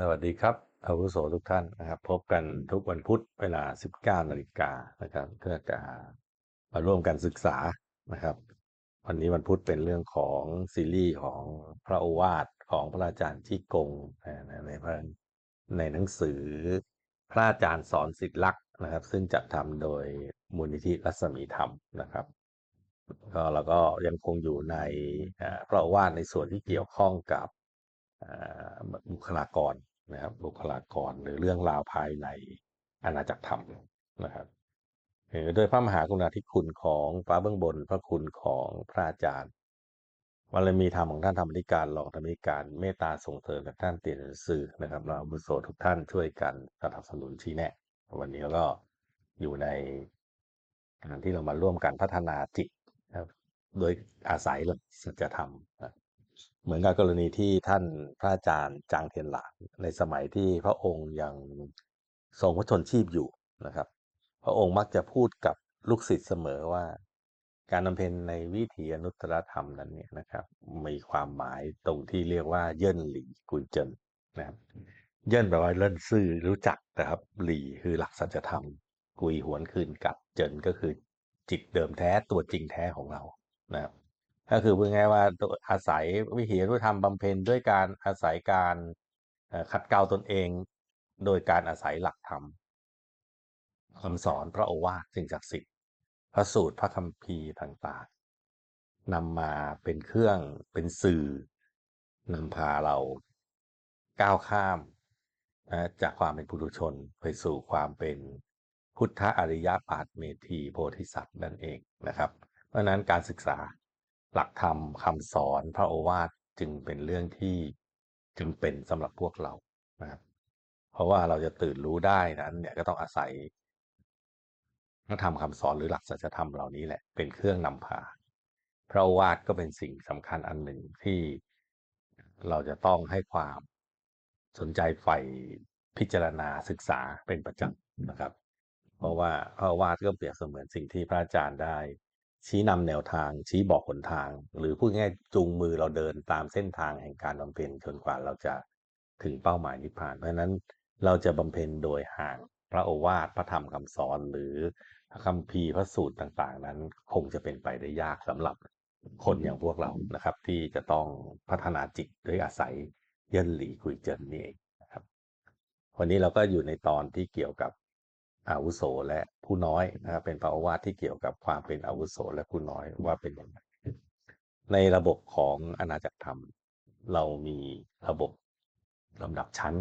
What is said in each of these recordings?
สวัสดีครับอาวุโสทุกท่านนะครับ พบกันทุกวันพุธเวลา 19นาฬิกานะครับเพื่อจะมาร่วมกันศึกษานะครับ วันนี้วันพุธเป็นเรื่องของซีรีส์ของพระโอวาทของพระอาจารย์ที่กงนะในพระในหนังสือพระอาจารย์สอนสิทธิลักษณ์นะครับ ซึ่งจัดทำโดยมูลนิธิรัศมีธรรมนะครับก็เราก็ยังคงอยู่ในอ่าพระโอวาทในส่วนที่เกี่ยวข้องกับอ่า บุคลากรนะครับ บุคลากรหรือเรื่องราวภายในอาณาจักรธรรมนะครับโดยพระมหากรุณาธิคุณของฟ้าเบื้องบนพระคุณของพระอาจารย์บารมีธรรมของท่านธรรมธิการรองธรรมธิการเมตตาส่งเสริมกับท่านเตียนสือนะครับ เราอาวุโสทุกท่านช่วยกันสนับสนุนชี้แนะ วันนี้ก็อยู่ในการที่เรามาร่วมกันพัฒนาจิตครับ โดยอาศัยหลักสัจธรรมนะ เหมือนกับกรณีที่ท่านพระอาจารย์จางเทียนหลานในสมัยที่พระองค์ยังทรงพระชนชีพอยู่นะครับ พระองค์มักจะพูดกับลูกศิษย์เสมอว่า การบำเพ็ญในวิถีอนุตตรธรรมนั้นเนี่ยนะครับมีความหมายตรงที่เรียกว่าเย่นหลีกุยเจินนะครับเย่นแปลว่าเล่นซื่อรู้จักนะครับ หลีคือหลักสัจธรรม กุยหวนคืนกลับเจินก็คือจิตเดิมแท้ตัวจริงแท้ของเรานะครับ ก็คือพูดง่ายว่าอาศัยวิถีรู้ธรรมบำเพ็ญด้วยการอาศัยการขัดเกลาตนเอง โดยการอาศัยหลักธรรมคำสอนพระโอวาทสิ่งศักดิ์สิทธิ์พระสูตรพระคัมภีร์ต่างๆนำมาเป็นเครื่องเป็นสื่อนำพาเราก้าวข้ามนะจากความเป็นปุถุชนไปสู่ความเป็นพุทธอริยปาฏเมธีโพธิสัตว์นั่นเองนะครับ เพราะนั้นการศึกษา หลักธรรมคำสอนพระโอวาทจึงเป็นเรื่องที่จึงเป็นสำหรับพวกเรานะครับเพราะว่าเราจะตื่นรู้ได้นั้นเนี่ยก็ต้องอาศัยพระธรรมคำสอนหรือหลักสัจธรรมเหล่านี้แหละเป็นเครื่องนำพา พระโอวาทก็เป็นสิ่งสำคัญอันหนึ่งที่เราจะต้องให้ความสนใจใฝ่พิจารณาศึกษาเป็นประจำนะครับ เพราะว่าพระโอวาทก็เปรียบเสมือนสิ่งที่พระอาจารย์ได้ ชี้นำแนวทาง ชี้บอกหนทาง หรือพูดง่ายจูงมือเราเดินตามเส้นทางแห่งการบำเพ็ญจนกว่าเราจะถึงเป้าหมายนิพพาน เพราะฉะนั้นเราจะบำเพ็ญโดยห่างพระโอวาทพระธรรมคำสอนหรือพระคัมภีร์พระสูตรต่างๆ นั้น คงจะเป็นไปได้ยากสำหรับคนอย่างพวกเรานะครับ ที่จะต้องพัฒนาจิตด้วยอาศัยเย่นหลีคุยเจินนี่เองนะครับ วันนี้เราก็อยู่ในตอนที่เกี่ยวกับ อาวุโสและผู้น้อยนะครับเป็นพระโอวาทที่เกี่ยวกับความเป็นอาวุโสและผู้น้อยว่าเป็นอยังไงในระบบของอาณาจักรธรรม เรามีระบบลำดับชั้น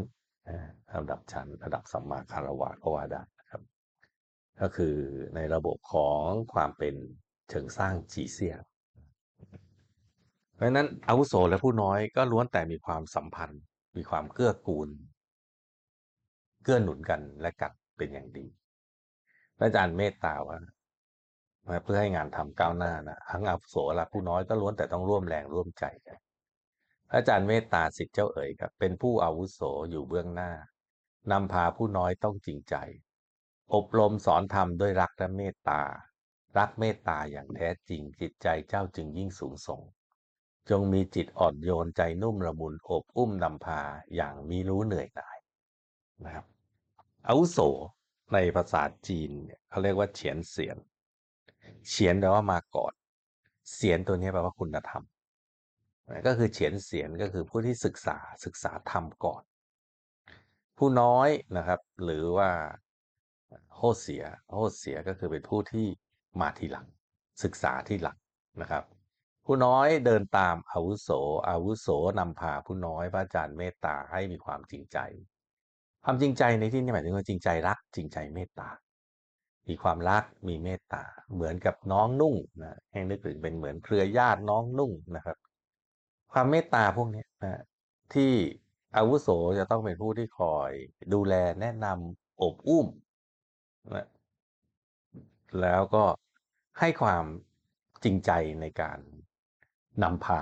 นะลำดับชั้น ระดับสัมมาคารวะก็ว่าได้นะครับ ก็คือในระบบของความเป็นเชิงสร้างจีเซียเพราะนั้นอาวุโสและผู้น้อยก็ล้วนแต่มีความสัมพันธ์ มีความเกื้อกูล เกื้อหนุนกันและกัน เป็นอย่างดีพระอาจารย์เมตตาว่าเพื่อให้งานทำก้าวหน้านะทั้งอาวุโสและผู้น้อยก็ล้วนแต่ต้องร่วมแรงร่วมใจกันพระอาจารย์เมตตาสิทธิ์เจ้าเอ๋ยครับ เป็นผู้อาวุโสอยู่เบื้องหน้านำพาผู้น้อยต้องจริงใจ อบรมสอนธรรมด้วยรักและเมตตา รักเมตตาอย่างแท้จริงจิตใจเจ้าจึงยิ่งสูงส่ง จงมีจิตอ่อนโยนใจนุ่มละมุนอบอุ้มนำพาอย่างมีรู้เหนื่อยหน่ายนะครับ อาวุโสในภาษาจีนเนี่ยเขาเรียกว่าเฉียนเสียนเฉียนแปลว่ามาก่อนเสียนตัวนี้แปลว่าคุณธรรม ก็คือเฉียนเสียนก็คือผู้ที่ศึกษาศึกษาธรรมก่อน ผู้น้อยนะครับ หรือว่าโฮเสียโฮเสียก็คือเป็นผู้ที่มาทีหลัง ศึกษาที่หลังนะครับ ผู้น้อยเดินตามอาวุโสอาวุโสนำพาผู้น้อยพระอาจารย์เมตตาให้มีความจริงใจ ความจริงใจในที่นี้หมายถึงว่าจริงใจรัก จริงใจเมตตา มีความรักมีเมตตา เหมือนกับน้องนุ่งนะให้นึกถึงเป็นเหมือนเครือญาติน้องนุ่งนะครับ ความเมตตาพวกนี้นะที่อาวุโสจะต้องเป็นผู้ที่คอย ดูแลแนะนำอบอุ้มนะแล้วก็ให้ความจริงใจในการนำพา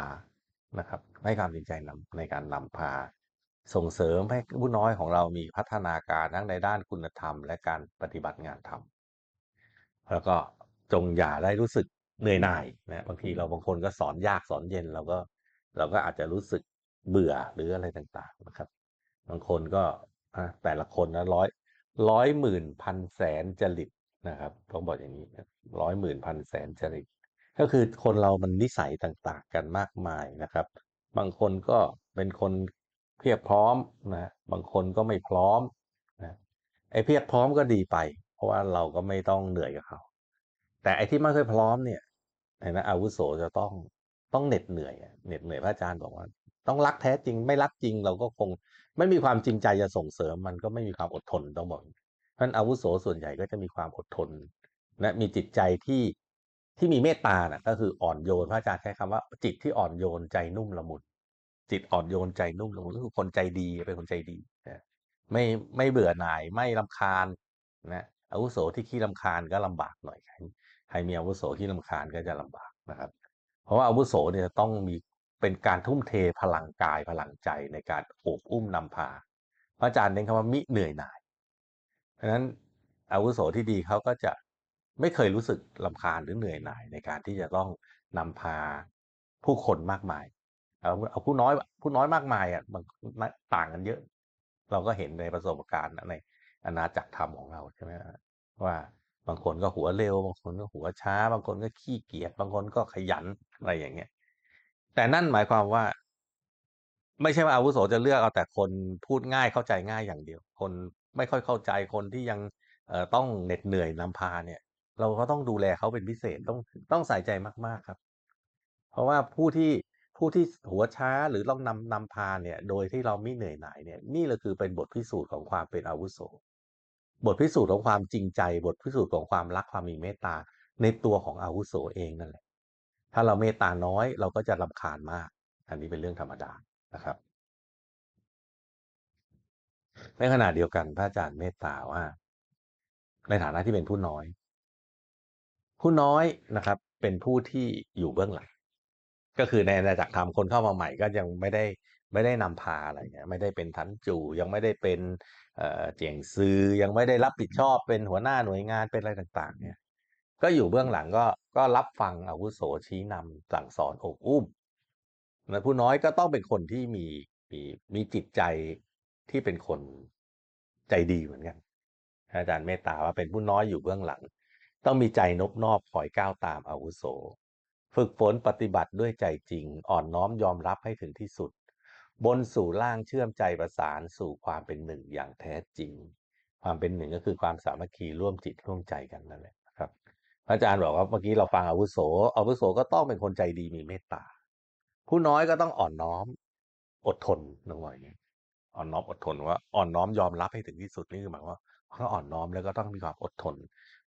นะครับ ให้ความจริงใจนำในการนำพา ส่งเสริมให้ผู้น้อยของเรามีพัฒนาการทั้งในด้านคุณธรรม และการปฏิบัติงานธรรม แล้วก็จงอย่าได้รู้สึกเหนื่อยหน่ายนะบางทีเราบางคนก็สอนยากสอนเย็นเราก็เราก็อาจจะรู้สึกเบื่อหรืออะไรต่างๆนะครับ บางคนก็แต่ละคนนะร้อยร้อยหมื่นพันแสนจริตนะครับต้องบอกอย่างนี้ร้อยหมื่นพันแสนจริตก็คือคนเรามันนิสัยต่างๆ กันมากมายนะครับ บางคนก็เป็นคน เพียบพร้อมนะบางคนก็ไม่พร้อมนะไอ้เพียบพร้อมก็ดีไป เพราะว่าเราก็ไม่ต้องเหนื่อยกับเขา แต่ไอ้ที่ไม่ค่อยพร้อมเนี่ยนไหมอาวุโสจะต้องต้องเหน็ดเหนื่อยเหน็ดเหนื่อยพระอาจารย์บอกว่า ต้องรักแท้จริงไม่รักจริงเราก็คง ไม่มีความจริงใจจะส่งเสริมมันก็ไม่มีความอดทนต้องบอกเพราะนั้นอาวุโสส่วนใหญ่ก็จะมีความอดทนและมีจิตใจที่ที่มีเมตตาน่ะก็คืออ่อนโยนพระอาจารย์ใช้คำว่าจิตที่อ่อนโยนใจนุ่มละมุน จิตอ่อนโยนใจนุ่มละมุนก็คือคนใจดีเป็นคนใจดีนะไม่ไม่เบื่อหน่ายไม่ลำคาญนะอาวุโสที่ขี้ลำคาญก็ลำบากหน่อยใครมีอาวุโสที่ลำคาญก็จะลำบากนะครับ เพราะว่าอาวุโสเนี่ยต้องมีเป็นการทุ่มเทพลังกายพลังใจในการโอบอุ้มนำพา พระอาจารย์เน้นคำว่ามิเหนื่อยหน่าย เพราะฉะนั้นอาวุโสที่ดีเขาก็จะไม่เคยรู้สึกลำคาญหรือเหนื่อยหน่ายในการที่จะต้องนำพาผู้คนมากมาย เอาเอาผู้น้อยผู้น้อยมากมายอะมันต่างกันเยอะ เราก็เห็นในประสบการณ์ในอาณาจักรธรรมของเราใช่ไหมว่าบางคนก็หัวเร็ว บางคนก็หัวช้า บางคนก็ขี้เกียจบางคนก็ขยันอะไรอย่างเงี้ย แต่นั่นหมายความว่า ไม่ใช่ว่าอาวุโสจะเลือกเอาแต่คนพูดง่ายเข้าใจง่ายอย่างเดียว คนไม่ค่อยเข้าใจคนที่ยังเอ่อต้องเหน็ดเหนื่อยนำพาเนี่ย เราก็ต้องดูแลเขาเป็นพิเศษต้องต้องใส่ใจมาก ๆครับ เพราะว่าผู้ที่ ผู้ที่หัวช้าหรือต้องนำนำพาเนี่ย โดยที่เราไม่เหนื่อยหน่ายเนี่ย นี่แหละคือเป็นบทพิสูจน์ของความเป็นอาวุโส บทพิสูจน์ของความจริงใจ บทพิสูจน์ของความรักความมีเมตตาในตัวของอาวุโสเองนั่นแหละ ถ้าเราเมตตาน้อยเราก็จะรำคาญมาก อันนี้เป็นเรื่องธรรมดานะครับ ในขณะเดียวกันพระอาจารย์เมตตาว่า ในฐานะที่เป็นผู้น้อย ผู้น้อยนะครับ เป็นผู้ที่อยู่เบื้องหลัง ก็คือในอาณาจักรธรรมคนเข้ามาใหม่ก็ยังไม่ได้ไม่ได้นำพาอะไรเงี้ยไม่ได้เป็นทันจูยังไม่ได้เป็นเอ่อเจียงซือยังไม่ได้รับผิดชอบเป็นหัวหน้าหน่วยงานเป็นอะไรต่างๆ เนี่ย ก็อยู่เบื้องหลังก็ก็รับฟังอาวุโสชี้นำสั่งสอนอบอุ้มนะผู้น้อยก็ต้องเป็นคนที่มีมีมีจิตใจที่เป็นคนใจดีเหมือนกัน อาจารย์เมตตาว่าเป็นผู้น้อยอยู่เบื้องหลัง ต้องมีใจนบนอบคอยก้าวตามอาวุโส ฝึกฝนปฏิบัติด้วยใจจริง อ่อนน้อมยอมรับให้ถึงที่สุด บนสู่ล่างเชื่อมใจประสานสู่ความเป็นหนึ่งอย่างแท้จริง ความเป็นหนึ่งก็คือความสามัคคีร่วมจิตร่วมใจกันนั่นแหละครับอาจารย์บอกว่าเมื่อกี้เราฟังอาวุโสอาวุโสก็ต้องเป็นคนใจดีมีเมตตาผู้น้อยก็ต้องอ่อนน้อม อดทนนึกว่าอย่างนี้อ่อนน้อมอดทนว่าอ่อนน้อมยอมรับให้ถึงที่สุดนี่คือหมายว่าเขาอ่อนน้อมแล้วก็ต้องมีความอดทน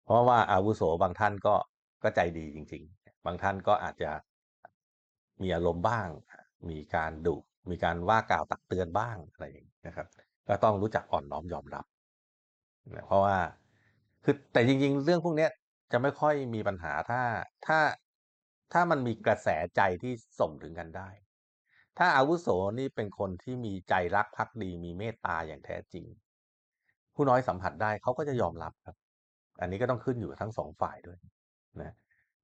เพราะว่าอาวุโสบางท่านก็ก็ใจดีจริง บางท่านก็อาจจะมีอารมณ์บ้าง มีการดุมีการว่ากล่าวตักเตือนบ้างอะไรอย่างนี้นะครับ ก็ต้องรู้จักอ่อนน้อมยอมรับนะเพราะว่าคือแต่จริง ๆ เรื่องพวกนี้จะไม่ค่อยมีปัญหาถ้าถ้าถ้ามันมีกระแสใจที่ส่งถึงกันได้ ถ้าอาวุโสนี่เป็นคนที่มีใจรักภักดีมีเมตตาอย่างแท้จริง ผู้น้อยสัมผัสได้เขาก็จะยอมรับครับ อันนี้ก็ต้องขึ้นอยู่กับทั้งสองฝ่ายด้วยนะ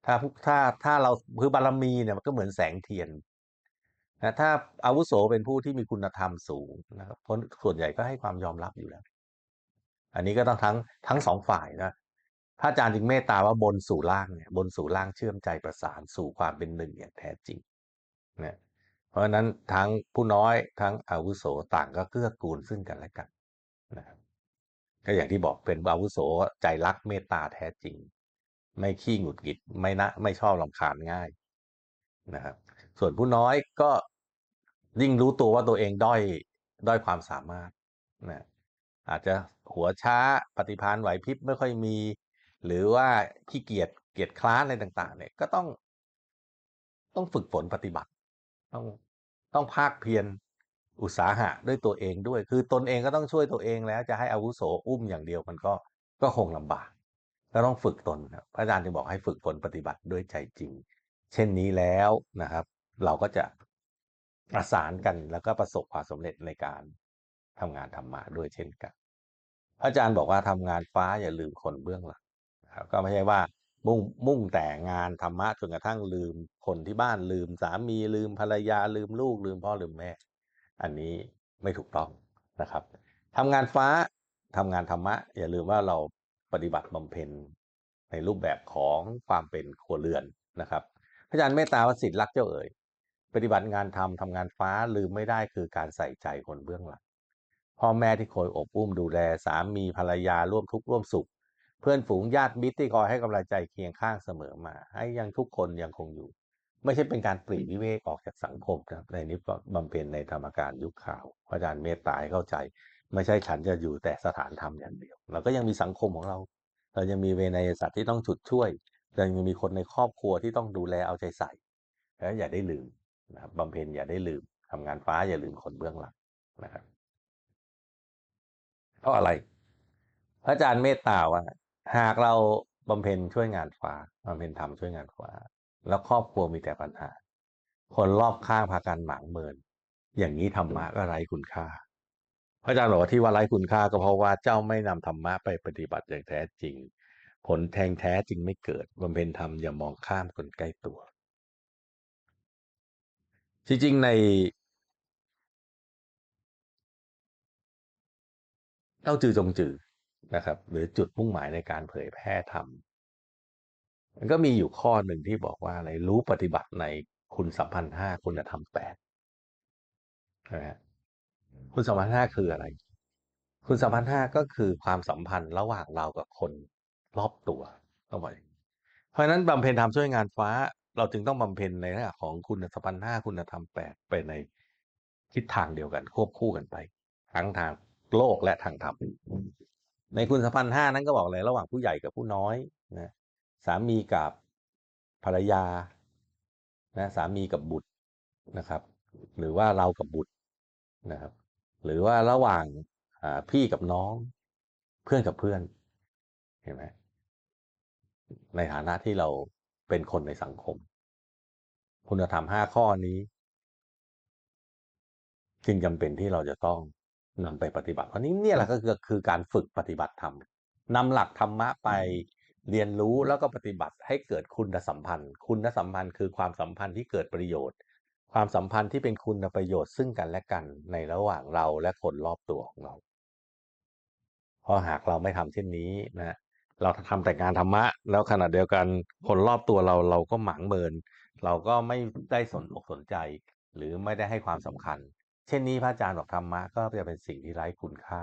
ถ้าถ้าถ้าเราคือบารมีเนี่ยมันก็เหมือนแสงเทียนนะถ้าอาวุโสเป็นผู้ที่มีคุณธรรมสูงนะครับเพราะส่วนใหญ่ก็ให้ความยอมรับอยู่แล้ว อันนี้ก็ต้องทั้งทั้งสองฝ่ายนะพระอาจารย์จึงเมตตาว่าบนสู่ล่างเนี่ยบนสู่ล่างเชื่อมใจประสานสู่ความเป็นหนึ่งอย่างแท้จริงนะเพราะฉะนั้นทั้งผู้น้อยทั้งอาวุโสต่างก็เกื้อกูลซึ่งกันและกันนะครับก็อย่างที่บอกเป็นอาวุโสใจรักเมตตาแท้จริง ไม่ขี้หงุดหงิดไม่นะไม่ชอบลำคาญง่ายนะครับ ส่วนผู้น้อยก็ยิ่งรู้ตัวว่าตัวเองด้อยด้อยความสามารถนะอาจจะหัวช้าปฏิภาณไหวพริบไม่ค่อยมี หรือว่าขี้เกียจเกียจคร้านอะไรต่าง ๆ เนี่ย ก็ต้อง ต้องฝึกฝนปฏิบัติ ต้องต้องภาคเพียรอุตสาหะด้วยตัวเองด้วย คือตนเองก็ต้องช่วยตัวเองแล้วจะให้อาวุโสอุ้มอย่างเดียวมันก็ก็คงลำบาก ก็ต้องฝึกตนครับพระอาจารย์จึงบอกให้ฝึกฝนปฏิบัติด้วยใจจริง เช่นนี้แล้วนะครับ เราก็จะประสานกันแล้วก็ประสบความสำเร็จในการทำงานธรรมะด้วยเช่นกันพระอาจารย์บอกว่าทำงานฟ้าอย่าลืมคนเบื้องหลังครับก็ไม่ใช่ว่ามุ่งมุ่งแต่งานธรรมะจนกระทั่งลืมคนที่บ้านลืมสามีลืมภรรยาลืมลูกลืมพ่อลืมแม่ อันนี้ไม่ถูกต้องนะครับทำงานฟ้าทำงานธรรมะ อย่าลืมว่าเรา ปฏิบัติบำเพ็ญในรูปแบบของความเป็นครัวเรือนนะครับพระอาจารย์เมตตาวสิทธิ์รักเจ้าเอ๋ยปฏิบัติงานทำทำงานฟ้าลืมไม่ได้คือการใส่ใจคนเบื้องหลังพ่อแม่ที่คอยอบอุ้มดูแลสามีภรรยาร่วมทุกข์ร่วมสุข เพื่อนฝูงญาติมิตรที่คอยให้กำลังใจเคียงข้างเสมอมา ให้ยังทุกคนยังคงอยู่ ไม่ใช่เป็นการปลีกวิเวกออกจากสังคมนะในนี้บำเพ็ญในธรรมการยุคข่าวพระอาจารย์เมตตาเข้าใจ ไม่ใช่ฉันจะอยู่แต่สถานธรรมอย่างเดียว เราก็ยังมีสังคมของเรา เรายังมีเวไนยสัตว์ที่ต้องฉุดช่วยเรายังมีคนในครอบครัวที่ต้องดูแลเอาใจใส่แล้วอย่าได้ลืมนะครับบำเพ็ญอย่าได้ลืมทำงานฟ้าอย่าลืมคนเบื้องหลังนะครับ เพราะอะไร พระอาจารย์เมตตาว่า หากเราบำเพ็ญช่วยงานฟ้าบำเพ็ญธรรมช่วยงานฟ้า แล้วครอบครัวมีแต่ปัญหา คนรอบข้างพากันหมางเมิน อย่างนี้ธรรมะก็ไร้คุณค่า พระอาจารย์บอกว่าที่ว่าไร้คุณค่าก็เพราะว่าเจ้าไม่นำธรรมะไปปฏิบัติอย่างแท้จริง ผลแทงแท้จริงไม่เกิดบำเพ็ญธรรมอย่ามองข้ามคนใกล้ตัว จริงๆในเต้าจือจงจือนะครับ หรือจุดมุ่งหมายในการเผยแพร่ธรรมมันก็มีอยู่ข้อหนึ่งที่บอกว่าอะไรรู้ปฏิบัติในคุณสัมพันธ์ห้าคุณธรรมแปดนะฮะ คุณสัมพันธ์ห้าคืออะไร คุณสัมพันธ์ห้าก็คือความสัมพันธ์ระหว่างเรากับคนรอบตัวเข้าไปเพราะฉะนั้นบำเพ็ญธรรมช่วยงานฟ้า เราจึงต้องบำเพ็ญในเรื่องของคุณสัมพันธ์ห้าคุณธรรมแปดไปในทิศทางเดียวกัน ควบคู่กันไป ทั้งทางโลกและทางธรรมในคุณสัมพันธ์ห้านั้นก็บอกเลยระหว่างผู้ใหญ่กับผู้น้อยนะสามีกับภรรยานะสามีกับบุตรนะครับ หรือว่าเรากับบุตรนะครับ หรือว่าระหว่างพี่กับน้องเพื่อนกับเพื่อนเห็นไหมในฐานะที่เราเป็นคนในสังคม คุณธรรมห้าข้อนี้ จึงจำเป็นที่เราจะต้องนำไปปฏิบัติเพราะนี้เนี่ยแหละก็คือคือการฝึกปฏิบัติธรรมนำหลักธรรมะไปเรียนรู้แล้วก็ปฏิบัติให้เกิดคุณสัมพันธ์ คุณสัมพันธ์คือความสัมพันธ์ที่เกิดประโยชน์ ความสัมพันธ์ที่เป็นคุณประโยชน์ซึ่งกันและกันในระหว่างเราและคนรอบตัวของเรา เพราะหากเราไม่ทำเช่นนี้นะเราทำแต่งานธรรมะ แล้วขณะเดียวกันคนรอบตัวเราเราก็หมางเมิน เราก็ไม่ได้สนอกสนใจ หรือไม่ได้ให้ความสำคัญ เช่นนี้พระอาจารย์บอกธรรมะก็จะเป็นสิ่งที่ไร้คุณค่า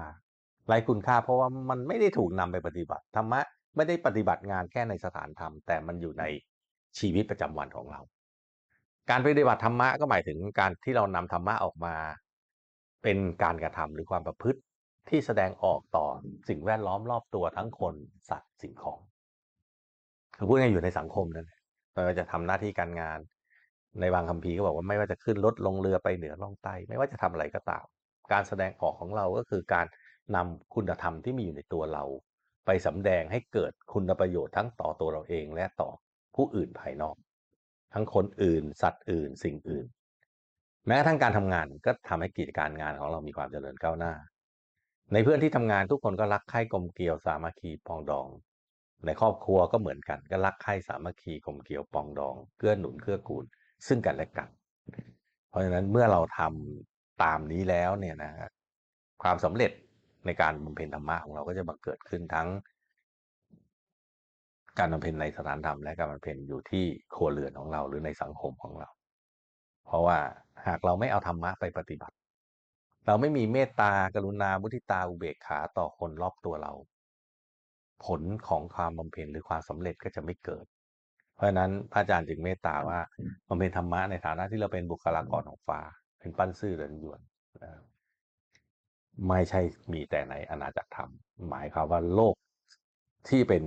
ไร้คุณค่า เพราะว่ามันไม่ได้ถูกนำไปปฏิบัติธรรมะไม่ได้ปฏิบัติงานแค่ในสถานธรรมแต่มันอยู่ในชีวิตประจำวันของเรา การปฏิบัติธรรมะก็หมายถึงการที่เรานำธรรมะออกมา เป็นการกระทำหรือความประพฤติที่แสดงออกต่อสิ่งแวดล้อมรอบตัวทั้งคนสัตว์สิ่งของคือพูดง่ายอยู่ในสังคมนั่นแหละเราจะทำหน้าที่การงาน ในบางคัมภีร์ก็บอกว่าไม่ว่าจะขึ้นรถลงเรือไปเหนือล่องใต้ไม่ว่าจะทำอะไรก็ตาม การแสดงออกของเราก็คือการนำคุณธรรมที่มีอยู่ในตัวเรา ไปสำแดงให้เกิดคุณประโยชน์ทั้งต่อตัวเราเองและต่อผู้อื่นภายนอก ทั้งคนอื่น สัตว์อื่น สิ่งอื่น แม้กระทั่งการทำงานก็ทำให้กิจการงานของเรามีความเจริญก้าวหน้า ในเพื่อนที่ทำงานทุกคนก็รักใคร่กลมเกลียวสามัคคีปองดอง ในครอบครัวก็เหมือนกันก็รักใคร่สามัคคีกลมเกลียวปองดองเกื้อหนุนเกื้อกูล ซึ่งกันและกัน เพราะฉะนั้นเมื่อเราทำตามนี้แล้วเนี่ยนะความสำเร็จในการบำเพ็ญธรรมะของเราก็จะบังเกิดขึ้นทั้ง การบำเพ็ญในสถานธรรมและการบำเพ็ญอยู่ที่ครัวเรือนของเราหรือในสังคมของเรา เพราะว่าหากเราไม่เอาธรรมะไปปฏิบัติ เราไม่มีเมตตากรุณาบุทิตาอุเบกขาต่อคนรอบตัวเรา ผลของความบำเพ็ญหรือความสำเร็จก็จะไม่เกิด เพราะฉะนั้นพระอาจารย์จึงเมตตาว่าบำเพ็ญธรรมะในฐานะที่เราเป็นบุคลากรของฟ้าเป็นปั้นซื่อเรินยวนไม่ใช่มีแต่ในอาณาจักรธรรม หมายความว่าโลกที่เป็น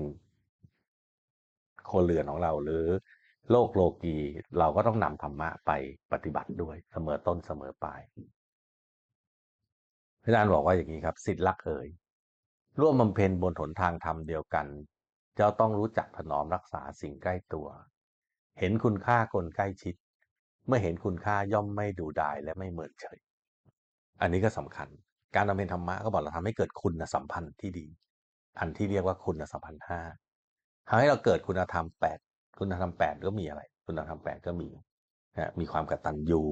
คนเรือนของเราหรือโลกโลกีเราก็ต้องนำธรรมะไปปฏิบัติด้วยเสมอต้นเสมอปลายพระอาจารย์บอกว่าอย่างนี้ครับ สิทธิลักเอ๋ยร่วมบำเพ็ญบนหนทางธรรมเดียวกันเจ้าต้องรู้จักถนอมรักษาสิ่งใกล้ตัว เห็นคุณค่าคนใกล้ชิด เมื่อเห็นคุณค่าย่อมไม่ดูดายและไม่เหมือนเฉย อันนี้ก็สำคัญ การบำเพ็ญธรรมะก็บอกเราทำให้เกิดคุณสัมพันธ์ที่ดี อันที่เรียกว่าคุณสัมพันธ์ห้า ทำให้เราเกิดคุณธรรมแปดคุณธรรมแปดก็มีอะไร คุณธรรมแปดก็มีนะมีความกตัญญู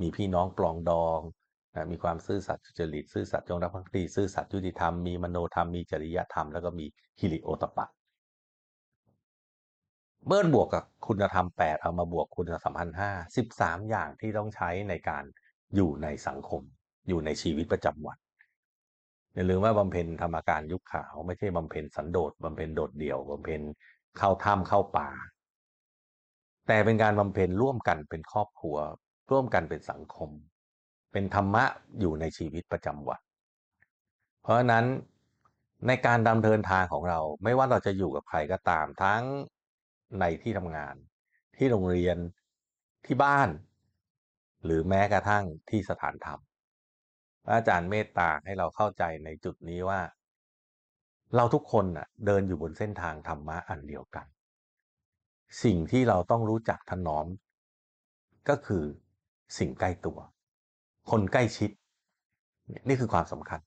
มีพี่น้องปลองดองนะมีความซื่อสัตย์จริตซื่อสัตย์จงรักภักดีซื่อสัตย์ยุติธรรมมีมโนธรรมมีจริยธรรมแล้วก็มีฮิริโอตปะเมื่อบวกกับคุณธรรมแปดเอามาบวกคุณธรรมพันห้าสิบสามอย่างที่ต้องใช้ในการอยู่ในสังคม อยู่ในชีวิตประจำวัน อย่าลืมว่าบำเพ็ญธรรมการยุคขาว ไม่ใช่บำเพ็ญสันโดษบำเพ็ญโดดเดี่ยวบำเพ็ญเข้าถ้ำเข้าป่า แต่เป็นการบำเพ็ญร่วมกันเป็นครอบครัว ร่วมกันเป็นสังคม เป็นธรรมะอยู่ในชีวิตประจำวันเพราะฉะนั้นในการดำเนินทางของเรา ไม่ว่าเราจะอยู่กับใครก็ตามทั้งในที่ทำงาน ที่โรงเรียนที่บ้าน หรือแม้กระทั่งที่สถานธรรม อาจารย์เมตตาให้เราเข้าใจในจุดนี้ว่า เราทุกคนน่ะ เดินอยู่บนเส้นทางธรรมะอันเดียวกัน สิ่งที่เราต้องรู้จักถนอม ก็คือสิ่งใกล้ตัว คนใกล้ชิด นี่คือความสำคัญ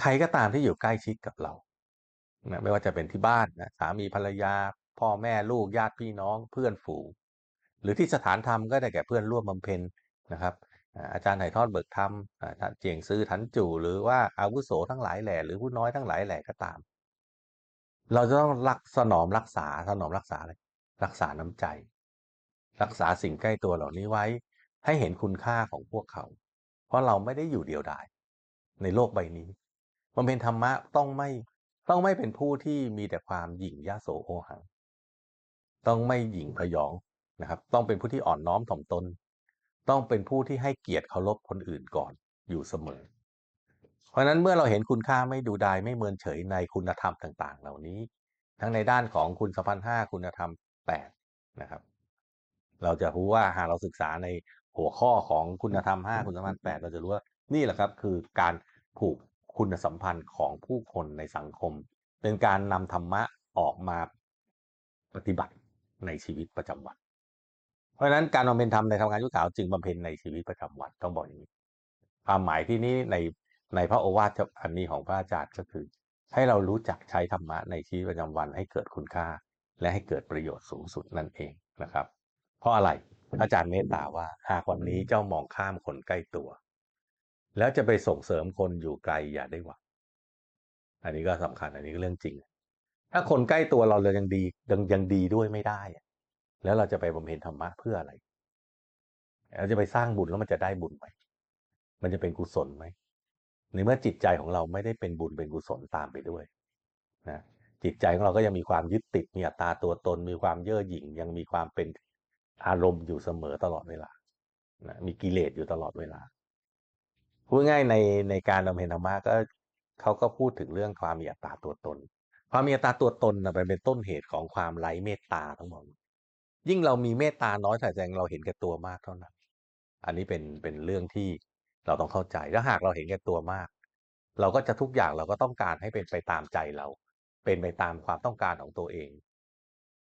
ใครก็ตามที่อยู่ใกล้ชิดกับเรานะไม่ว่าจะเป็นที่บ้านนะสามีภรรยา พ่อแม่ลูกญาติพี่น้อง เพื่อนฝูงหรือที่สถานธรรมก็ได้แก่เพื่อนร่วมบำเพ็ญนะครับ อาจารย์ถ่ายทอดเบิกธรรมท่านเจียงซื้อทันจู่หรือว่าอาวุโสทั้งหลายแหล่หรือผู้น้อยทั้งหลายแหล่ก็ตาม เราจะต้องรักสนอมรักษาสนอมรักษาอะไรรักษาน้ำใจ รักษาสิ่งใกล้ตัวเหล่านี้ไว้ ให้เห็นคุณค่าของพวกเขา เพราะเราไม่ได้อยู่เดียวดาย ในโลกใบนี้บำเพ็ญธรรมะต้องไม่ต้องไม่เป็นผู้ที่มีแต่ความหยิ่งยโสโอหัง ต้องไม่หยิ่งพยองนะครับ ต้องเป็นผู้ที่อ่อนน้อมถ่อมตน ต้องเป็นผู้ที่ให้เกียรติเคารพคนอื่นก่อนอยู่เสมอ เพราะนั้นเมื่อเราเห็นคุณค่าไม่ดูดายไม่เมินเฉยในคุณธรรมต่าง ๆ เหล่านี้ ทั้งในด้านของคุณสัมพันธ์ห้าคุณธรรมแปดนะครับ เราจะรู้ว่าหากเราศึกษาในหัวข้อของคุณธรรมห้าคุณสัมพันธ์แปดเราจะรู้ว่านี่แหละครับคือการผูกคุณสัมพันธ์ของผู้คนในสังคม เป็นการนำธรรมะออกมาปฏิบัติในชีวิตประจำวัน เพราะฉะนั้นการบำเพ็ญธรรมในทำงานยุคขาวจึงบำเพ็ญในชีวิตประจำวันต้องบอกอย่างนี้ ความหมายที่นี้ในในพระโอวาทอันนี้ของพระอาจารย์ก็คือ ให้เรารู้จักใช้ธรรมะในชีวิตประจำวันให้เกิดคุณค่า และให้เกิดประโยชน์สูงสุดนั่นเองนะครับ เพราะอะไรอาจารย์เมตตาว่าหากวันนี้เจ้ามองข้ามคนใกล้ตัว แล้วจะไปส่งเสริมคนอยู่ไกลอย่าได้หวังอันนี้ก็สำคัญอันนี้ก็เรื่องจริง ถ้าคนใกล้ตัวเราเลยยังดียังยังดีด้วยไม่ได้ แล้วเราจะไปบำเพ็ญธรรมะเพื่ออะไรเราจะไปสร้างบุญแล้วมันจะได้บุญไหมมันจะเป็นกุศลไหมในเมื่อจิตใจของเราไม่ได้เป็นบุญเป็นกุศลตามไปด้วยนะจิตใจของเราก็ยังมีความยึดติดมีอัตตาตัวตน มีความเย่อหยิ่ง ยังมีความเป็นอารมณ์อยู่เสมอตลอดเวลานะมีกิเลสอยู่ตลอดเวลาพูดง่ายในในการบำเพ็ญธรรมะก็เขาก็พูดถึงเรื่องความมีอัตตาตัวตน ความมีอัตตาตัวตนนะเป็นต้นเหตุของความไร้เมตตาทั้งหมด ยิ่งเรามีเมตตาน้อยแต่แสดงเราเห็นแก่ตัวมากเท่านั้น อันนี้เป็นเป็นเรื่องที่เราต้องเข้าใจถ้าหากเราเห็นแก่ตัวมาก เราก็จะทุกอย่างเราก็ต้องการให้เป็นไปตามใจเรา เป็นไปตามความต้องการของตัวเอง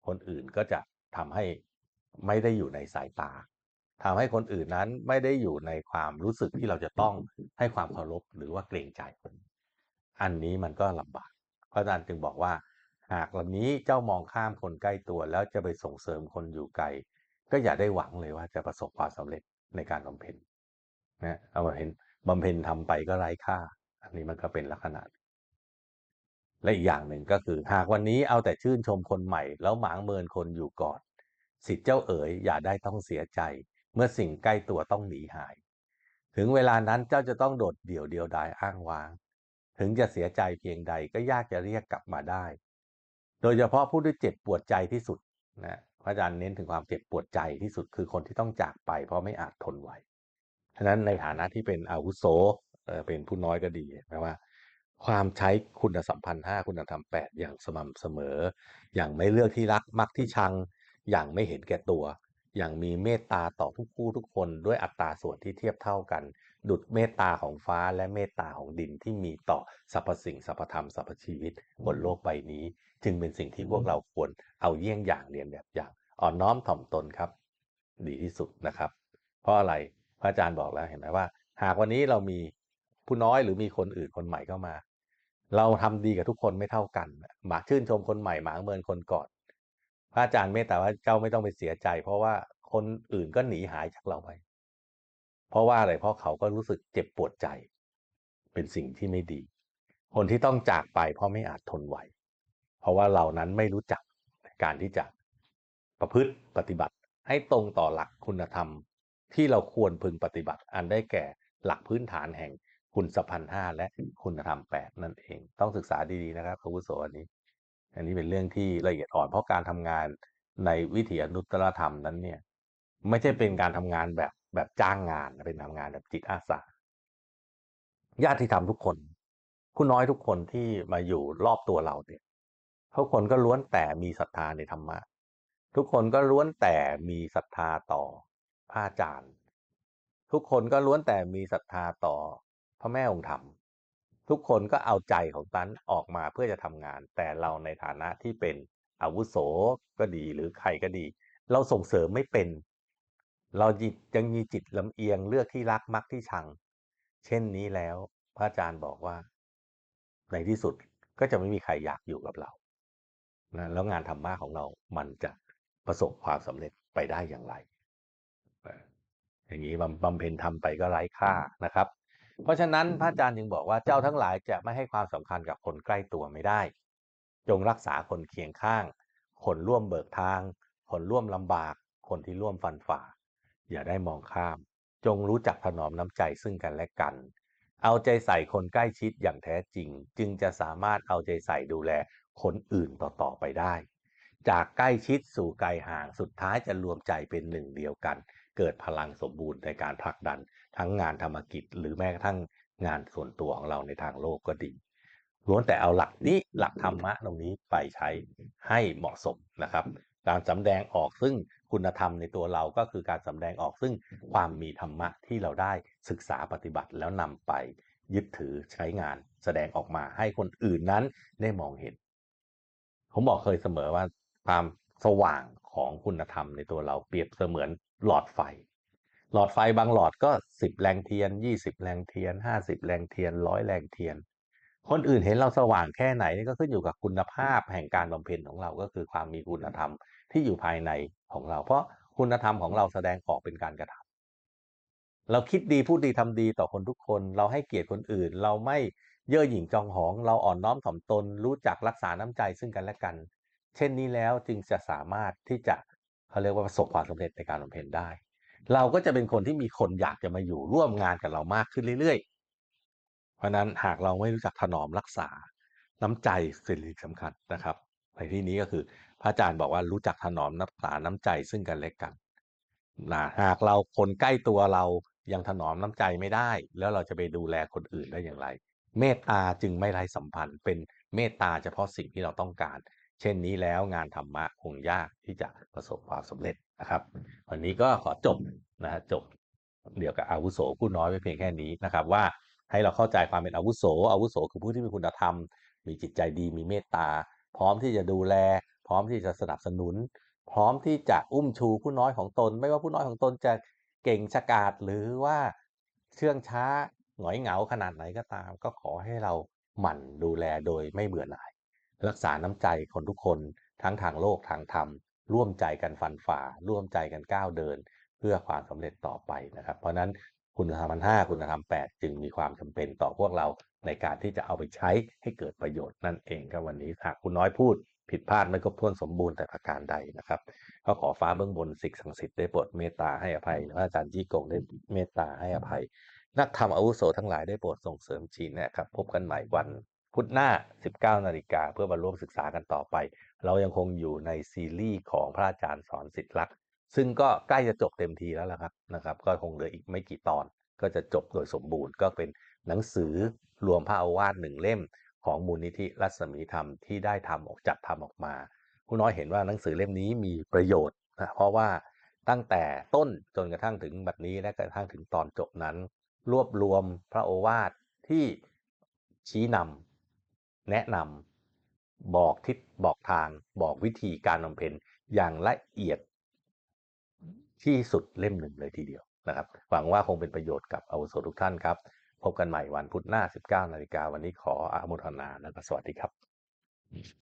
คนอื่นก็จะทำให้ไม่ได้อยู่ในสายตาทำให้คนอื่นนั้นไม่ได้อยู่ในความรู้สึกที่เราจะต้องให้ความเคารพหรือว่าเกรงใจคนอันนี้มันก็ลำบากพระอาจารย์จึงบอกว่า หากวันนี้เจ้ามองข้ามคนใกล้ตัวแล้วจะไปส่งเสริมคนอยู่ไกลก็อย่าได้หวังเลยว่าจะประสบความสำเร็จในการบำเพ็ญนะเอาเห็นบำเพ็ญทำไปก็ไร้ค่า อันนี้มันก็เป็นลักษณะ และอีกอย่างหนึ่งก็คือหากวันนี้เอาแต่ชื่นชมคนใหม่ แล้วหมางเมินคนอยู่ก่อนสิทธิ์เจ้าเอ๋ยอย่าได้ต้องเสียใจ เมื่อสิ่งใกล้ตัวต้องหนีหาย ถึงเวลานั้นเจ้าจะต้องโดดเดี่ยวเดียวดายอ้างว้าง ถึงจะเสียใจเพียงใดก็ยากจะเรียกกลับมาได้ โดยเฉพาะผู้ที่เจ็บปวดใจที่สุดนะพระอาจารย์เน้นถึงความเจ็บปวดใจที่สุดคือคนที่ต้องจากไป เพราะไม่อาจทนไหวฉะนั้นในฐานะที่เป็นอาวุโสเป็นผู้น้อยก็ดีนะว่า ความใช้คุณสัมพันธ์ห้าคุณธรรมแปดอย่างสม่ำเสมอ อย่างไม่เลือกที่รักมักที่ชัง อย่างไม่เห็นแก่ตัว อย่างมีเมตตาต่อทุกผู้ทุกคนด้วยอัตราส่วนที่เทียบเท่ากัน ดุดเมตตาของฟ้าและเมตตาของดินที่มีต่อสรรพสิ่งสรรพธรรมสรรพชีวิตบนโลกใบนี้ จึงเป็นสิ่งที่พวกเราควรเอาเยี่ยงอย่างเรียนแบบอย่างอ่อนน้อมถ่อมตนครับ ดีที่สุดนะครับ เพราะอะไรพระอาจารย์บอกแล้วเห็นไหมว่า หากวันนี้เรามีผู้น้อยหรือมีคนอื่นคนใหม่เข้ามา เราทำดีกับทุกคนไม่เท่ากันหมาชื่นชมคนใหม่หมาเมินคนก่อน พระอาจารย์เมตตาว่าเจ้าไม่ต้องไปเสียใจ เพราะว่าคนอื่นก็หนีหายจากเราไป เพราะว่าอะไรเพราะเขาก็รู้สึกเจ็บปวดใจ เป็นสิ่งที่ไม่ดี คนที่ต้องจากไปเพราะไม่อาจทนไหวเพ ราะว่าเรานั้นไม่รู้จักการที่จะประพฤติปฏิบัติ ให้ตรงต่อหลักคุณธรรม ที่เราควรพึงปฏิบัติ อันได้แก่หลักพื้นฐานแห่งคุณสัพพันห้าและคุณธรรมแปดนั่นเอง ต้องศึกษาดีๆนะครับอาวุโสอันนี้ อันนี้เป็นเรื่องที่ละเอียดอ่อนเพราะการทำงานในวิถีอนุตตรธรรมนั้นเนี่ย ไม่ใช่เป็นการทำงานแบบแบบจ้างงานเป็นทำงานแบบจิตอาสาญาติธรรมทุกคน คุณน้อยทุกคนที่มาอยู่รอบตัวเราเนี่ย ทุกคนก็ล้วนแต่มีศรัทธาในธรรมะ ทุกคนก็ล้วนแต่มีศรัทธาต่อพระอาจารย์ ทุกคนก็ล้วนแต่มีศรัทธาต่อพระแม่องค์ธรรม ทุกคนก็เอาใจของตันออกมาเพื่อจะทำงาน แต่เราในฐานะที่เป็นอาวุโสก็ดีหรือใครก็ดี เราส่งเสริมไม่เป็น เราจิตยังมีจิตลำเอียงเลือกที่รักมักที่ชัง เช่นนี้แล้ว พระอาจารย์บอกว่า ในที่สุดก็จะไม่มีใครอยากอยู่กับเรา นะแล้วงานธรรมะของเรา มันจะประสบความสำเร็จไปได้อย่างไร อย่างนี้บำเพ็ญทำไปก็ไร้ค่านะครับ เพราะฉะนั้นพระอาจารย์จึงบอกว่าเจ้าทั้งหลายจะไม่ให้ความสำคัญกับคนใกล้ตัวไม่ได้ จงรักษาคนเคียงข้าง คนร่วมเบิกทาง คนร่วมลำบาก คนที่ร่วมฟันฝ่า อย่าได้มองข้าม จงรู้จักถนอมน้ำใจซึ่งกันและกันเอาใจใส่คนใกล้ชิดอย่างแท้จริง จึงจะสามารถเอาใจใส่ดูแล คนอื่นต่อๆไปได้ จากใกล้ชิดสู่ไกลห่างสุดท้ายจะรวมใจเป็นหนึ่งเดียวกัน เกิดพลังสมบูรณ์ในการผลักดัน ทั้งงานธรรมกิจ หรือแม้กระทั่งงานส่วนตัวของเราในทางโลกก็ดีล้วนแต่เอาหลักนี้หลักธรรมะตรงนี้ไปใช้ให้เหมาะสมนะครับ การสำแดงออกซึ่งคุณธรรมในตัวเราก็คือการสำแดงออกซึ่งความมีธรรมะที่เราได้ศึกษาปฏิบัติแล้วนำไปยึดถือใช้งานแสดงออกมาให้คนอื่นนั้นได้มองเห็น ผมบอกเคยเสมอว่าความสว่างของคุณธรรมในตัวเราเปรียบเสมือนหลอดไฟ หลอดไฟบางหลอดก็สิบแรงเทียนยี่สิบแรงเทียนห้าสิบแรงเทียนร้อยแรงเทียน คนอื่นเห็นเราสว่างแค่ไหนนี่ก็ขึ้นอยู่กับคุณภาพแห่งการบำเพ็ญของเราก็คือความมีคุณธรรมที่อยู่ภายในของเรา เพราะคุณธรรมของเราแสดงออกเป็นการกระทำเราคิดดีพูดดีทำดีต่อคนทุกคน เราให้เกียรติคนอื่น เราไม่ เย่อหยิ่งจองหองเราอ่อนน้อมถ่อมตนรู้จักรักษาน้ำใจซึ่งกันและกัน เช่นนี้แล้วจึงจะสามารถที่จะเขาเรียกว่าประสบความสำเร็จในการบำเพ็ญได้ เราก็จะเป็นคนที่มีคนอยากจะมาอยู่ร่วมงานกับเรามากขึ้นเรื่อยๆ เพราะนั้นหากเราไม่รู้จักถนอมรักษาน้ำใจสิ่งสำคัญนะครับ ในที่นี้ก็คือพระอาจารย์บอกว่ารู้จักถนอมรักษาน้ำใจซึ่งกันและกันนะหากเราคนใกล้ตัวเรายังถนอมน้ำใจไม่ได้ แล้วเราจะไปดูแลคนอื่นได้อย่างไร เมตตาจึงไม่ไร้สัมพันธ์ เป็นเมตตาเฉพาะสิ่งที่เราต้องการ เช่นนี้แล้วงานธรรมะคงยากที่จะประสบความสำเร็จนะครับ วันนี้ก็ขอจบนะฮะจบเกี่ยวกับอาวุโสผู้น้อยไว้เพียงแค่นี้นะครับ ว่าให้เราเข้าใจความเป็นอาวุโส อาวุโสคือผู้ที่มีคุณธรรม มีจิตใจดีมีเมตตา พร้อมที่จะดูแล พร้อมที่จะสนับสนุน พร้อมที่จะอุ้มชูผู้น้อยของตน ไม่ว่าผู้น้อยของตนจะเก่งฉกาจหรือว่าเชื่องช้า หงอยเหงาขนาดไหนก็ตาม ก็ขอให้เราหมั่นดูแลโดยไม่เบื่อหน่าย รักษาน้ำใจคนทุกคนทั้งทางโลกทางธรรม ร่วมใจกันฟันฝ่า ร่วมใจกันก้าวเดิน เพื่อความสำเร็จต่อไปนะครับ เพราะนั้นคุณธรรมห้าคุณธรรมแปดจึงมีความจำเป็นต่อพวกเราในการที่จะเอาไปใช้ให้เกิดประโยชน์นั่นเองครับวันนี้หากคุณน้อยพูดผิดพลาดไม่ครบถ้วนสมบูรณ์แต่ประการใดนะครับก็ขอฟ้าเบื้องบนสิ่งศักดิ์สิทธิ์ได้โปรดเมตตาให้อภัยพระอาจารย์จี้กงได้เมตตาให้อภัย นักธรรมอาวุโสทั้งหลายได้โปรดส่งเสริมชีนะครับพบกันใหม่วันพุธหน้า 19 นาฬิกาเพื่อมาร่วมศึกษากันต่อไป เรายังคงอยู่ในซีรีส์ของพระอาจารย์สอนสิทธิลักษณ์ซึ่งก็ใกล้จะจบเต็มทีแล้วละครับนะครับ ก็คงเหลืออีกไม่กี่ตอน ก็จะจบโดยสมบูรณ์ ก็เป็นหนังสือรวมพระอาวาสหนึ่งเล่ม ของมูลนิธิรัศมีธรรมที่ได้ทำออกจัดทำออกมาผู้น้อยเห็นว่าหนังสือเล่มนี้มีประโยชน์นะเพราะว่าตั้งแต่ต้นจนกระทั่งถึงบัดนี้และกระทั่งถึงตอนจบนั้น รวบรวมพระโอวาทที่ชี้นำแนะนำบอกทิศบอกทางบอกวิธีการบำเพ็ญอย่างละเอียดที่สุดเล่มหนึ่งเลยทีเดียวนะครับ หวังว่าคงเป็นประโยชน์กับอาวุโสทุกท่านครับ พบกันใหม่วันพุธหน้า 19 นาฬิกาวันนี้ขออาโมทนาและสวัสดีครับ